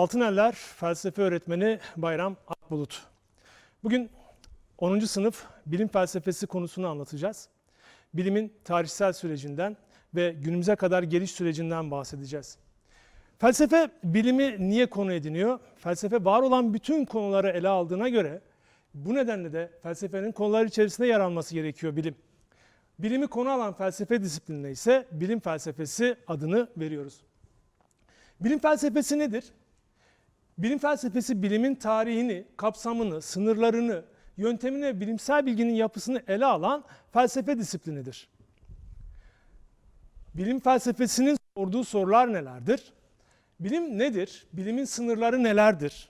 Altıneller felsefe öğretmeni Bayram Akbulut. Bugün 10. sınıf bilim felsefesi konusunu anlatacağız. Bilimin tarihsel sürecinden ve günümüze kadar geliş sürecinden bahsedeceğiz. Felsefe bilimi niye konu ediniyor? Felsefe var olan bütün konuları ele aldığına göre bu nedenle de felsefenin konular içerisinde yer alması gerekiyor bilim. Bilimi konu alan felsefe disiplinine ise bilim felsefesi adını veriyoruz. Bilim felsefesi nedir? Bilim felsefesi bilimin tarihini, kapsamını, sınırlarını, yöntemini ve bilimsel bilginin yapısını ele alan felsefe disiplinidir. Bilim felsefesinin sorduğu sorular nelerdir? Bilim nedir? Bilimin sınırları nelerdir?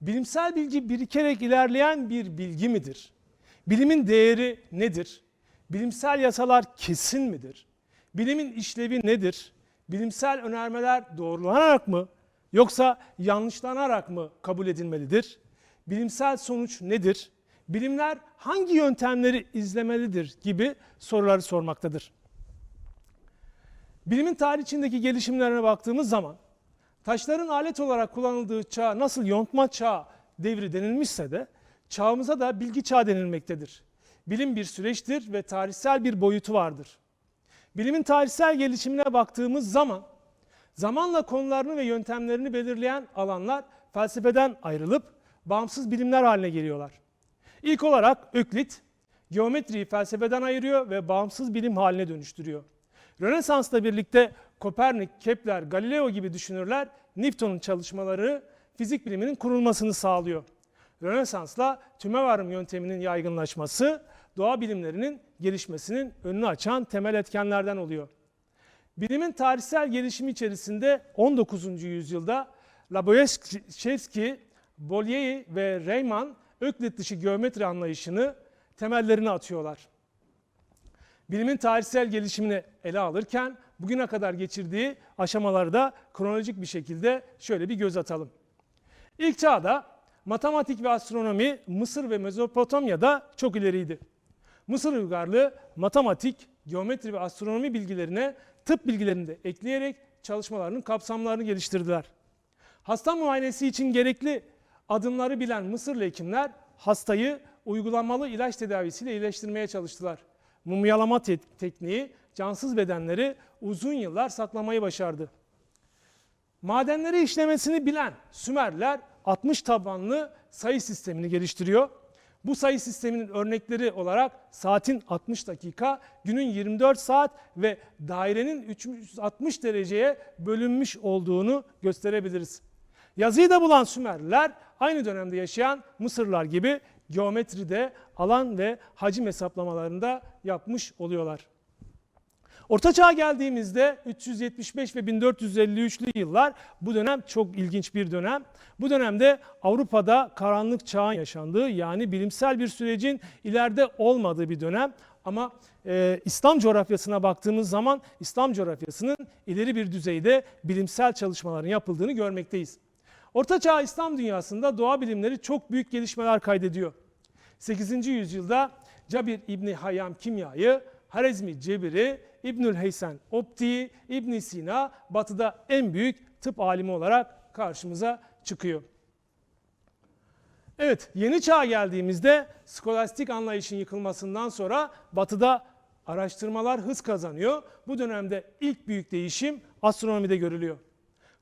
Bilimsel bilgi birikerek ilerleyen bir bilgi midir? Bilimin değeri nedir? Bilimsel yasalar kesin midir? Bilimin işlevi nedir? Bilimsel önermeler doğrulanarak mı yoksa yanlışlanarak mı kabul edilmelidir? Bilimsel sonuç nedir? Bilimler hangi yöntemleri izlemelidir gibi soruları sormaktadır. Bilimin tarih içindeki gelişimlerine baktığımız zaman taşların alet olarak kullanıldığı çağ nasıl yontma çağı devri denilmişse de çağımıza da bilgi çağı denilmektedir. Bilim bir süreçtir ve tarihsel bir boyutu vardır. Bilimin tarihsel gelişimine baktığımız zaman zamanla konularını ve yöntemlerini belirleyen alanlar felsefeden ayrılıp bağımsız bilimler haline geliyorlar. İlk olarak Öklit geometriyi felsefeden ayırıyor ve bağımsız bilim haline dönüştürüyor. Rönesans'la birlikte Kopernik, Kepler, Galileo gibi düşünürler Newton'un çalışmaları fizik biliminin kurulmasını sağlıyor. Rönesans'la tümevarım yönteminin yaygınlaşması doğa bilimlerinin gelişmesinin önünü açan temel etkenlerden oluyor. Bilimin tarihsel gelişimi içerisinde 19. yüzyılda Laboyevsky, Bolyai ve Riemann Öklit dışı geometri anlayışını temellerini atıyorlar. Bilimin tarihsel gelişimini ele alırken bugüne kadar geçirdiği aşamaları da kronolojik bir şekilde şöyle bir göz atalım. İlk çağda matematik ve astronomi Mısır ve Mezopotamya'da çok ileriydi. Mısır uygarlığı matematik, geometri ve astronomi bilgilerine tıp bilgilerini de ekleyerek çalışmalarının kapsamlarını geliştirdiler. Hasta muayenesi için gerekli adımları bilen Mısırlı hekimler hastayı uygulamalı ilaç tedavisiyle iyileştirmeye çalıştılar. Mumyalama te- tekniği cansız bedenleri uzun yıllar saklamayı başardı. Madenleri işlemesini bilen Sümerler 60 tabanlı sayı sistemini geliştiriyor. Bu sayı sisteminin örnekleri olarak saatin 60 dakika, günün 24 saat ve dairenin 360 dereceye bölünmüş olduğunu gösterebiliriz. Yazıyı da bulan Sümerliler aynı dönemde yaşayan Mısırlılar gibi geometride alan ve hacim hesaplamalarında yapmış oluyorlar. Orta Çağ'a geldiğimizde 375 ve 1453'lü yıllar bu dönem çok ilginç bir dönem. Bu dönemde Avrupa'da karanlık çağın yaşandığı yani bilimsel bir sürecin ileride olmadığı bir dönem. Ama e, İslam coğrafyasına baktığımız zaman İslam coğrafyasının ileri bir düzeyde bilimsel çalışmaların yapıldığını görmekteyiz. Orta Çağ İslam dünyasında doğa bilimleri çok büyük gelişmeler kaydediyor. 8. yüzyılda Cabir İbni Hayyam kimyayı, Harezmi Cebiri, İbnül Heysen optiği, İbn Sina batıda en büyük tıp alimi olarak karşımıza çıkıyor. Evet, yeni çağa geldiğimizde skolastik anlayışın yıkılmasından sonra batıda araştırmalar hız kazanıyor. Bu dönemde ilk büyük değişim astronomide görülüyor.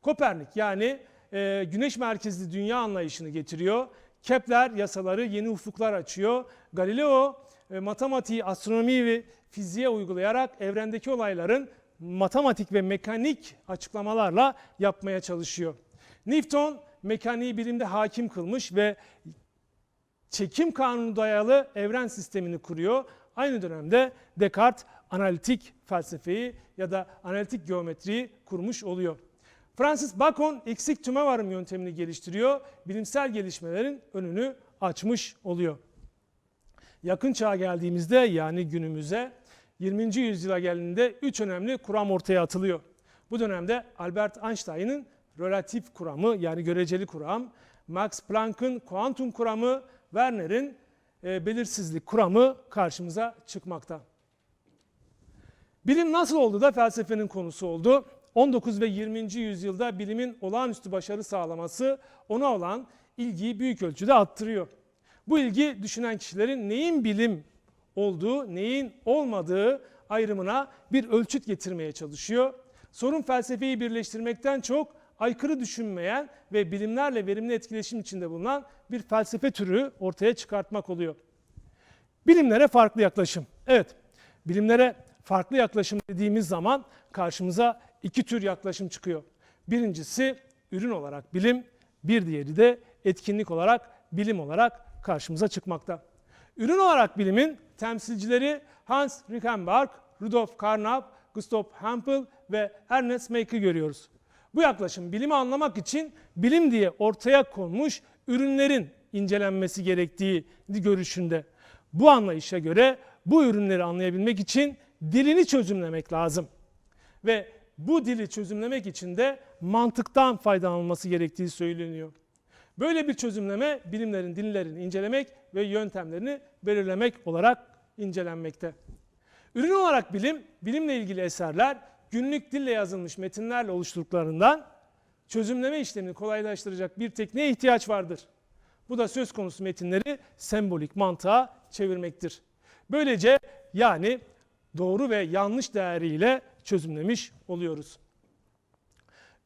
Kopernik yani e, güneş merkezli dünya anlayışını getiriyor. Kepler yasaları yeni ufuklar açıyor. Galileo e, matematiği, astronomiyi fiziğe uygulayarak evrendeki olayların matematik ve mekanik açıklamalarla yapmaya çalışıyor. Newton mekaniği bilimde hakim kılmış ve çekim kanunu dayalı evren sistemini kuruyor. Aynı dönemde Descartes analitik felsefeyi ya da analitik geometriyi kurmuş oluyor. Francis Bacon eksik tümevarım yöntemini geliştiriyor. Bilimsel gelişmelerin önünü açmış oluyor. Yakın çağa geldiğimizde yani günümüze 20. yüzyıla geldiğinde üç önemli kuram ortaya atılıyor. Bu dönemde Albert Einstein'ın relatif kuramı yani göreceli kuram, Max Planck'ın kuantum kuramı, Werner'in e, belirsizlik kuramı karşımıza çıkmakta. Bilim nasıl oldu da felsefenin konusu oldu? 19 ve 20. yüzyılda bilimin olağanüstü başarı sağlaması ona olan ilgiyi büyük ölçüde arttırıyor. Bu ilgi düşünen kişilerin neyin bilim olduğu, neyin olmadığı ayrımına bir ölçüt getirmeye çalışıyor. Sorun felsefeyi birleştirmekten çok aykırı düşünmeyen ve bilimlerle verimli etkileşim içinde bulunan bir felsefe türü ortaya çıkartmak oluyor. Bilimlere farklı yaklaşım. Evet, bilimlere farklı yaklaşım dediğimiz zaman karşımıza iki tür yaklaşım çıkıyor. Birincisi ürün olarak bilim, bir diğeri de etkinlik olarak bilim olarak karşımıza çıkmakta. Ürün olarak bilimin temsilcileri Hans Reichenbach, Rudolf Carnap, Gustav Hampel ve Ernest Mayck'ı görüyoruz. Bu yaklaşım bilimi anlamak için bilim diye ortaya konmuş ürünlerin incelenmesi gerektiği görüşünde. Bu anlayışa göre bu ürünleri anlayabilmek için dilini çözümlemek lazım. Ve bu dili çözümlemek için de mantıktan faydalanılması gerektiği söyleniyor. Böyle bir çözümleme bilimlerin dillerini incelemek ve yöntemlerini belirlemek olarak incelenmekte. Ürün olarak bilim, bilimle ilgili eserler günlük dille yazılmış metinlerle oluşturduklarından çözümleme işlemini kolaylaştıracak bir tekniğe ihtiyaç vardır. Bu da söz konusu metinleri sembolik mantığa çevirmektir. Böylece yani doğru ve yanlış değeriyle çözümlemiş oluyoruz.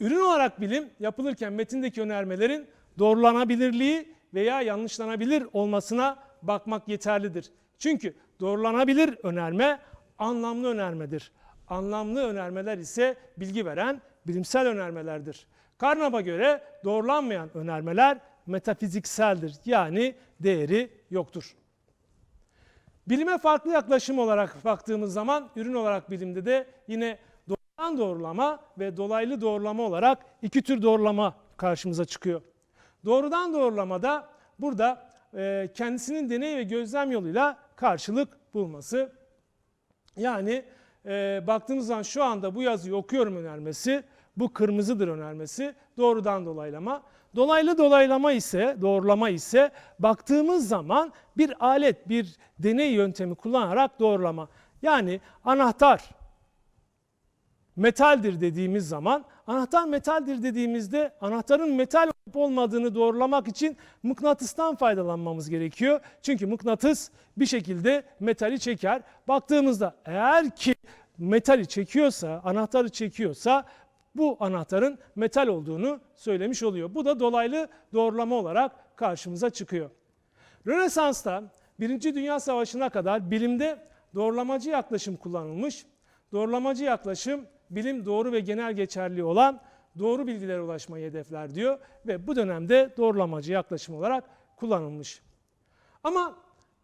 Ürün olarak bilim yapılırken metindeki önermelerin doğrulanabilirliği veya yanlışlanabilir olmasına bakmak yeterlidir. Çünkü doğrulanabilir önerme anlamlı önermedir. Anlamlı önermeler ise bilgi veren bilimsel önermelerdir. Carnap'a göre doğrulanmayan önermeler metafizikseldir. Yani değeri yoktur. Bilime farklı yaklaşım olarak baktığımız zaman ürün olarak bilimde de yine doğrudan doğrulama ve dolaylı doğrulama olarak iki tür doğrulama karşımıza çıkıyor. Doğrudan doğrulamada burada e, kendisinin deney ve gözlem yoluyla karşılık bulması. Yani e, baktığımız zaman şu anda bu yazıyı okuyorum önermesi, bu kırmızıdır önermesi doğrudan dolaylama. Dolaylı dolaylama ise, doğrulama ise baktığımız zaman bir alet, bir deney yöntemi kullanarak doğrulama. Yani anahtar metaldir dediğimiz zaman, anahtar metaldir dediğimizde anahtarın metal olup olmadığını doğrulamak için mıknatıstan faydalanmamız gerekiyor. Çünkü mıknatıs bir şekilde metali çeker. Baktığımızda eğer ki metali çekiyorsa, anahtarı çekiyorsa bu anahtarın metal olduğunu söylemiş oluyor. Bu da dolaylı doğrulama olarak karşımıza çıkıyor. Rönesans'ta Birinci Dünya Savaşı'na kadar bilimde doğrulamacı yaklaşım kullanılmış. Doğrulamacı yaklaşım bilim doğru ve genel geçerli olan doğru bilgilere ulaşmayı hedefler diyor ve bu dönemde doğrulamacı yaklaşım olarak kullanılmış. Ama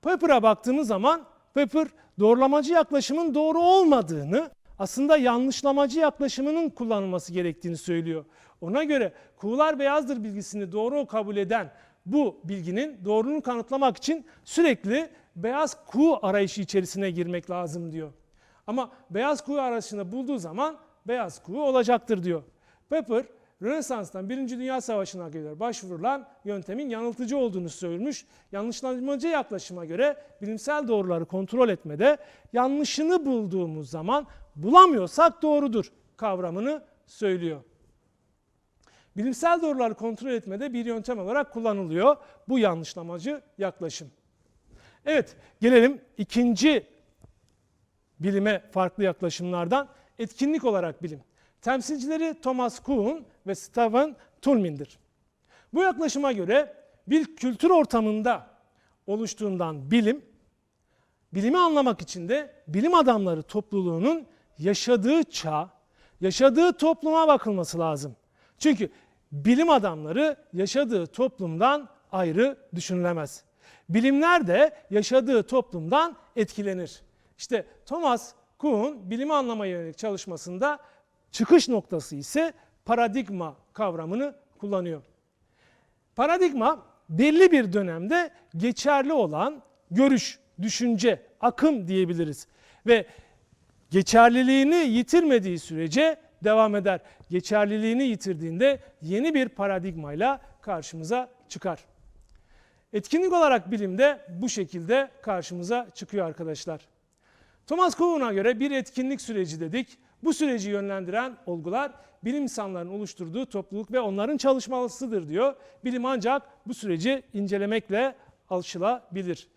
Popper'a baktığımız zaman Popper doğrulamacı yaklaşımın doğru olmadığını aslında yanlışlamacı yaklaşımının kullanılması gerektiğini söylüyor. Ona göre kuğular beyazdır bilgisini doğru kabul eden bu bilginin doğruluğunu kanıtlamak için sürekli beyaz kuğu arayışı içerisine girmek lazım diyor. Ama beyaz kuğu arayışını bulduğu zaman beyaz kuğu olacaktır diyor. Popper, Rönesans'tan 1. Dünya Savaşı'na kadar başvurulan yöntemin yanıltıcı olduğunu söylemiş. Yanlışlamacı yaklaşıma göre bilimsel doğruları kontrol etmede yanlışını bulduğumuz zaman bulamıyorsak doğrudur kavramını söylüyor. Bilimsel doğruları kontrol etmede bir yöntem olarak kullanılıyor bu yanlışlamacı yaklaşım. Evet, gelelim ikinci bilime farklı yaklaşımlardan etkinlik olarak bilim. Temsilcileri Thomas Kuhn ve Stephen Toulmin'dir. Bu yaklaşıma göre bir kültür ortamında oluştuğundan bilim, bilimi anlamak için de bilim adamları topluluğunun yaşadığı çağ, yaşadığı topluma bakılması lazım. Çünkü bilim adamları yaşadığı toplumdan ayrı düşünülemez. Bilimler de yaşadığı toplumdan etkilenir. İşte Thomas Kuhn bilimi anlamaya yönelik çalışmasında çıkış noktası ise paradigma kavramını kullanıyor. Paradigma belli bir dönemde geçerli olan görüş, düşünce, akım diyebiliriz. Ve geçerliliğini yitirmediği sürece devam eder. Geçerliliğini yitirdiğinde yeni bir paradigmayla karşımıza çıkar. Etkinlik olarak bilimde bu şekilde karşımıza çıkıyor arkadaşlar. Thomas Kuhn'a göre bir etkinlik süreci dedik. Bu süreci yönlendiren olgular bilim insanlarının oluşturduğu topluluk ve onların çalışmasıdır diyor. Bilim ancak bu süreci incelemekle alışılabilir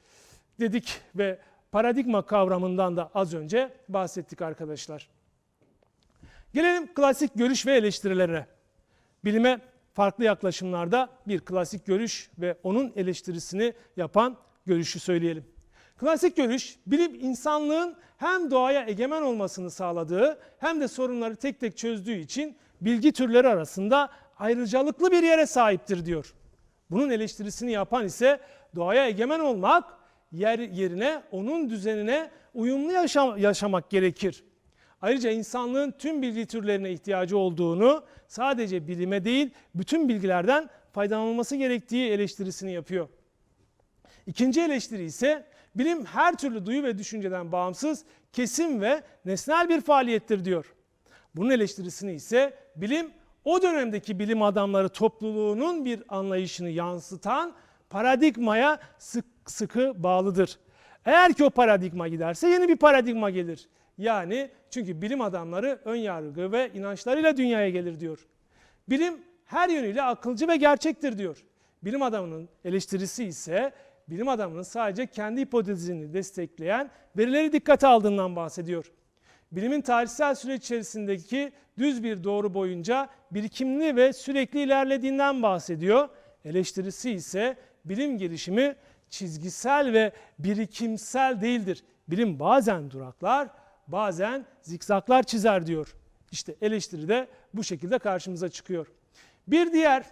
dedik ve paradigma kavramından da az önce bahsettik arkadaşlar. Gelelim klasik görüş ve eleştirilerine. Bilime farklı yaklaşımlarda bir klasik görüş ve onun eleştirisini yapan görüşü söyleyelim. Klasik görüş, bilim insanlığın hem doğaya egemen olmasını sağladığı hem de sorunları tek tek çözdüğü için bilgi türleri arasında ayrıcalıklı bir yere sahiptir diyor. Bunun eleştirisini yapan ise doğaya egemen olmak yer yerine onun düzenine uyumlu yaşam, yaşamak gerekir. Ayrıca insanlığın tüm bilgi türlerine ihtiyacı olduğunu sadece bilime değil bütün bilgilerden faydalanılması gerektiği eleştirisini yapıyor. İkinci eleştiri ise bilim her türlü duyu ve düşünceden bağımsız, kesin ve nesnel bir faaliyettir diyor. Bunun eleştirisini ise bilim o dönemdeki bilim adamları topluluğunun bir anlayışını yansıtan paradigmaya sık, sıkı bağlıdır. Eğer ki o paradigma giderse yeni bir paradigma gelir. Yani çünkü bilim adamları ön yargı ve inançlarıyla dünyaya gelir diyor. Bilim her yönüyle akılcı ve gerçektir diyor. Bilim adamının eleştirisi ise bilim adamının sadece kendi hipotezini destekleyen verileri dikkate aldığından bahsediyor. Bilimin tarihsel süreç içerisindeki düz bir doğru boyunca birikimli ve sürekli ilerlediğinden bahsediyor. Eleştirisi ise bilim gelişimi çizgisel ve birikimsel değildir. Bilim bazen duraklar, bazen zikzaklar çizer diyor. İşte eleştiri de bu şekilde karşımıza çıkıyor. Bir diğer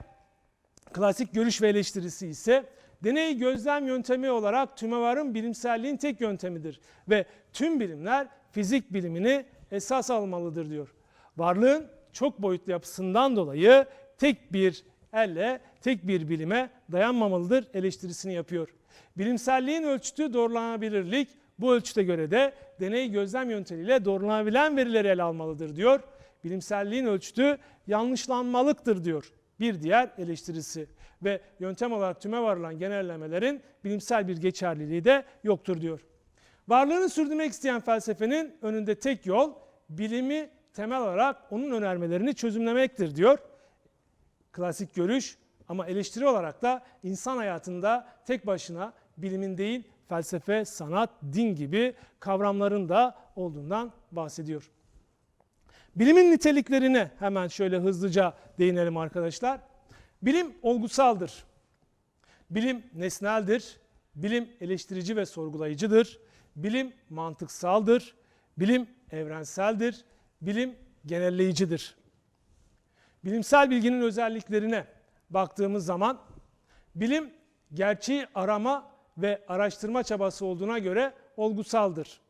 klasik görüş ve eleştirisi ise deney gözlem yöntemi olarak tümevarın bilimselliğin tek yöntemidir ve tüm bilimler fizik bilimini esas almalıdır diyor. Varlığın çok boyutlu yapısından dolayı tek bir elle tek bir bilime dayanmamalıdır eleştirisini yapıyor. Bilimselliğin ölçütü doğrulanabilirlik, bu ölçüte göre de deney gözlem yöntemiyle doğrulanabilen verileri ele almalıdır diyor. Bilimselliğin ölçütü yanlışlanmalıktır diyor bir diğer eleştirisi. Ve yöntem olarak tüme varılan genellemelerin bilimsel bir geçerliliği de yoktur diyor. Varlığını sürdürmek isteyen felsefenin önünde tek yol bilimi temel olarak onun önermelerini çözümlemektir diyor. Klasik görüş ama eleştiri olarak da insan hayatında tek başına bilimin değil felsefe, sanat, din gibi kavramların da olduğundan bahsediyor. Bilimin niteliklerine hemen şöyle hızlıca değinelim arkadaşlar. Bilim olgusaldır. Bilim nesneldir. Bilim eleştirici ve sorgulayıcıdır. Bilim mantıksaldır. Bilim evrenseldir. Bilim genelleyicidir. Bilimsel bilginin özelliklerine baktığımız zaman bilim gerçeği arama ve araştırma çabası olduğuna göre olgusaldır.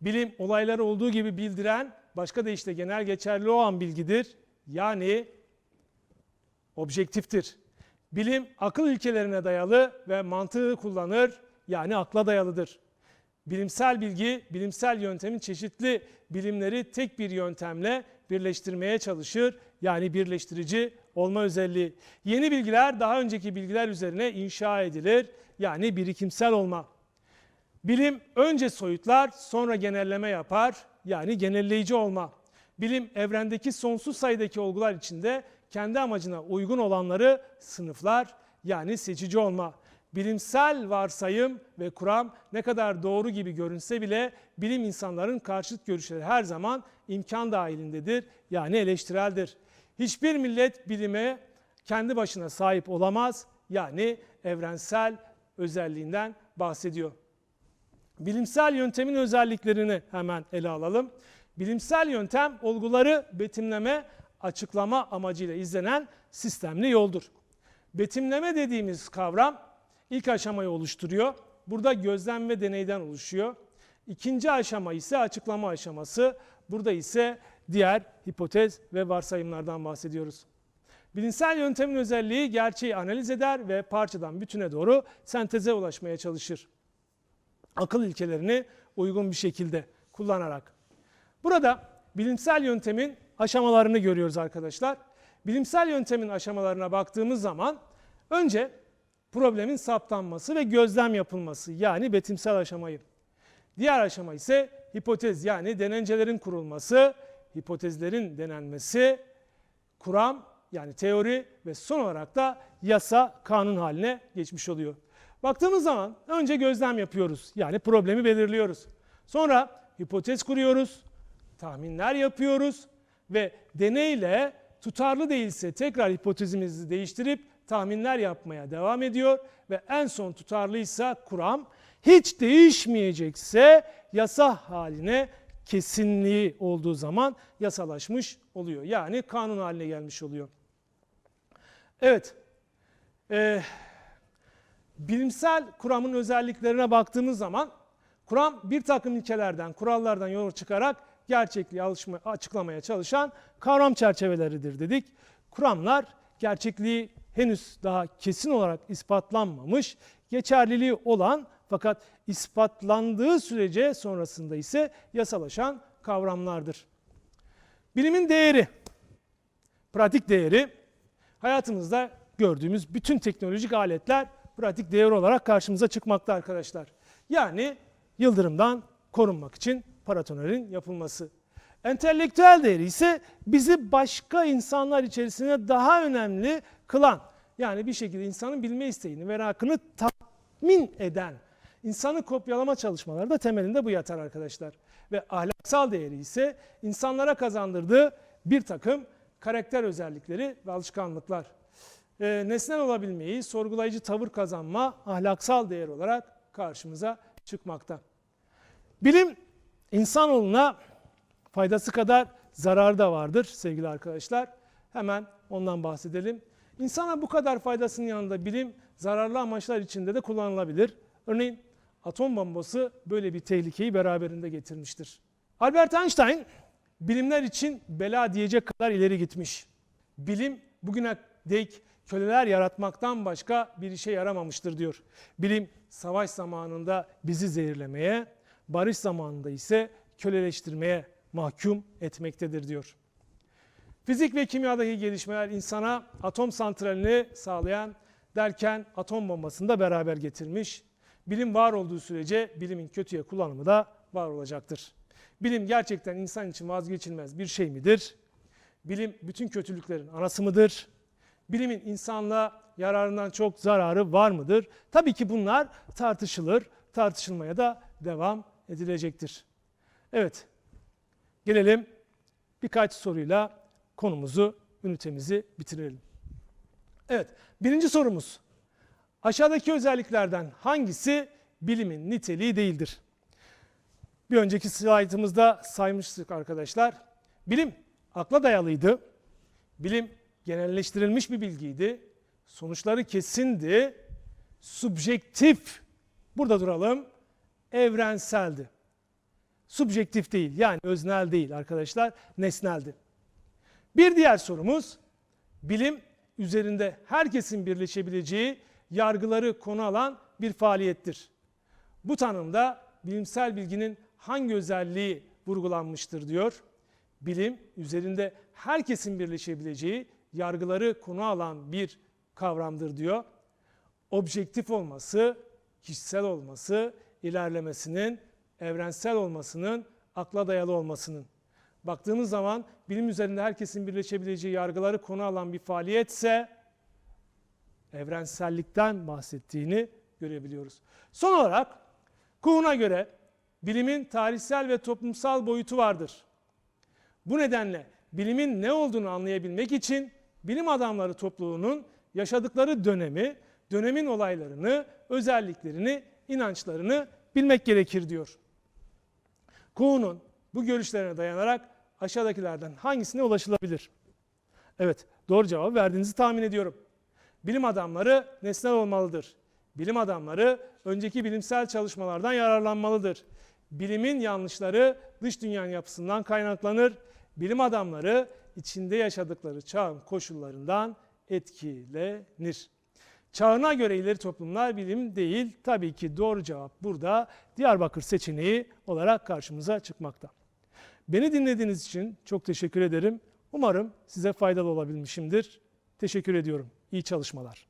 Bilim olayları olduğu gibi bildiren, başka deyişle genel geçerli olan bilgidir. Yani objektiftir. Bilim akıl ilkelerine dayalı ve mantığı kullanır. Yani akla dayalıdır. Bilimsel bilgi, bilimsel yöntemin çeşitli bilimleri tek bir yöntemle birleştirmeye çalışır. Yani birleştirici olma özelliği. Yeni bilgiler daha önceki bilgiler üzerine inşa edilir. Yani birikimsel olma. Bilim önce soyutlar, sonra genelleme yapar. Yani genelleyici olma. Bilim evrendeki sonsuz sayıdaki olgular içinde kendi amacına uygun olanları sınıflar yani seçici olma. Bilimsel varsayım ve kuram ne kadar doğru gibi görünse bile bilim insanların karşıt görüşleri her zaman imkan dahilindedir yani eleştireldir. Hiçbir millet bilime kendi başına sahip olamaz yani evrensel özelliğinden bahsediyor. Bilimsel yöntemin özelliklerini hemen ele alalım. Bilimsel yöntem olguları betimleme, açıklama amacıyla izlenen sistemli yoldur. Betimleme dediğimiz kavram ilk aşamayı oluşturuyor. Burada gözlem ve deneyden oluşuyor. İkinci aşama ise açıklama aşaması. Burada ise diğer hipotez ve varsayımlardan bahsediyoruz. Bilimsel yöntemin özelliği gerçeği analiz eder ve parçadan bütüne doğru senteze ulaşmaya çalışır. Akıl ilkelerini uygun bir şekilde kullanarak. Burada bilimsel yöntemin aşamalarını görüyoruz arkadaşlar. Bilimsel yöntemin aşamalarına baktığımız zaman önce problemin saptanması ve gözlem yapılması yani betimsel aşamayı. Diğer aşama ise hipotez yani denencelerin kurulması hipotezlerin denenmesi, kuram yani teori ve son olarak da yasa kanun haline geçmiş oluyor. Baktığımız zaman önce gözlem yapıyoruz. Yani problemi belirliyoruz. Sonra hipotez kuruyoruz, tahminler yapıyoruz ve deneyle tutarlı değilse tekrar hipotezimizi değiştirip tahminler yapmaya devam ediyor ve en son tutarlıysa kuram hiç değişmeyecekse yasa haline kesinliği olduğu zaman yasalaşmış oluyor. Yani kanun haline gelmiş oluyor. Evet. Ee, bilimsel kuramın özelliklerine baktığımız zaman kuram bir takım ilkelerden, kurallardan yola çıkarak gerçekliği alışma, açıklamaya çalışan kavram çerçeveleridir dedik. Kuramlar gerçekliği henüz daha kesin olarak ispatlanmamış, geçerliliği olan fakat ispatlandığı sürece sonrasında ise yasalaşan kavramlardır. Bilimin değeri, pratik değeri hayatımızda gördüğümüz bütün teknolojik aletler pratik değer olarak karşımıza çıkmakta arkadaşlar. Yani yıldırımdan korunmak için paratonerin yapılması. Entelektüel değeri ise bizi başka insanlar içerisinde daha önemli kılan, yani bir şekilde insanın bilme isteğini, merakını tatmin eden, insanı kopyalama çalışmaları da temelinde bu yatar arkadaşlar. Ve ahlaksal değeri ise insanlara kazandırdığı bir takım karakter özellikleri ve alışkanlıklar. E, nesnel olabilmeyi, sorgulayıcı tavır kazanma ahlaksal değer olarak karşımıza çıkmakta. Bilim insanoğluna faydası kadar zararı da vardır sevgili arkadaşlar. Hemen ondan bahsedelim. İnsana bu kadar faydasının yanında bilim zararlı amaçlar içinde de kullanılabilir. Örneğin atom bombası böyle bir tehlikeyi beraberinde getirmiştir. Albert Einstein bilimler için bela diyecek kadar ileri gitmiş. Bilim bugüne dek köleler yaratmaktan başka bir işe yaramamıştır diyor. Bilim savaş zamanında bizi zehirlemeye, barış zamanında ise köleleştirmeye mahkum etmektedir diyor. Fizik ve kimyadaki gelişmeler insana atom santralini sağlayan derken atom bombasını da beraber getirmiş. Bilim var olduğu sürece bilimin kötüye kullanımı da var olacaktır. Bilim gerçekten insan için vazgeçilmez bir şey midir? Bilim bütün kötülüklerin anası mıdır? Bilimin insanlığa yararından çok zararı var mıdır? Tabii ki bunlar tartışılır, tartışılmaya da devam edilecektir. Evet, gelelim birkaç soruyla konumuzu, ünitemizi bitirelim. Evet, birinci sorumuz. Aşağıdaki özelliklerden hangisi bilimin niteliği değildir? Bir önceki slaytımızda saymıştık arkadaşlar. Bilim akla dayalıydı. Bilim genelleştirilmiş bir bilgiydi. Sonuçları kesindi. Subjektif, burada duralım, evrenseldi. Subjektif değil yani öznel değil arkadaşlar, nesneldi. Bir diğer sorumuz, bilim üzerinde herkesin birleşebileceği yargıları konu alan bir faaliyettir. Bu tanımda bilimsel bilginin hangi özelliği vurgulanmıştır diyor. Bilim üzerinde herkesin birleşebileceği yargıları konu alan bir kavramdır diyor. Objektif olması, kişisel olması, ilerlemesinin, evrensel olmasının, akla dayalı olmasının. Baktığımız zaman bilim üzerinde herkesin birleşebileceği yargıları konu alan bir faaliyetse evrensellikten bahsettiğini görebiliyoruz. Son olarak Kuhn'a göre bilimin tarihsel ve toplumsal boyutu vardır. Bu nedenle bilimin ne olduğunu anlayabilmek için bilim adamları topluluğunun yaşadıkları dönemi, dönemin olaylarını, özelliklerini, inançlarını bilmek gerekir diyor. Kuhn'un bu görüşlerine dayanarak aşağıdakilerden hangisine ulaşılabilir? Evet, doğru cevabı verdiğinizi tahmin ediyorum. Bilim adamları nesnel olmalıdır. Bilim adamları önceki bilimsel çalışmalardan yararlanmalıdır. Bilimin yanlışları dış dünyanın yapısından kaynaklanır. Bilim adamları içinde yaşadıkları çağın koşullarından etkilenir. Çağına göre ileri toplumlar bilim değil. Tabii ki doğru cevap burada Diyarbakır seçeneği olarak karşımıza çıkmakta. Beni dinlediğiniz için çok teşekkür ederim. Umarım size faydalı olabilmişimdir. Teşekkür ediyorum. İyi çalışmalar.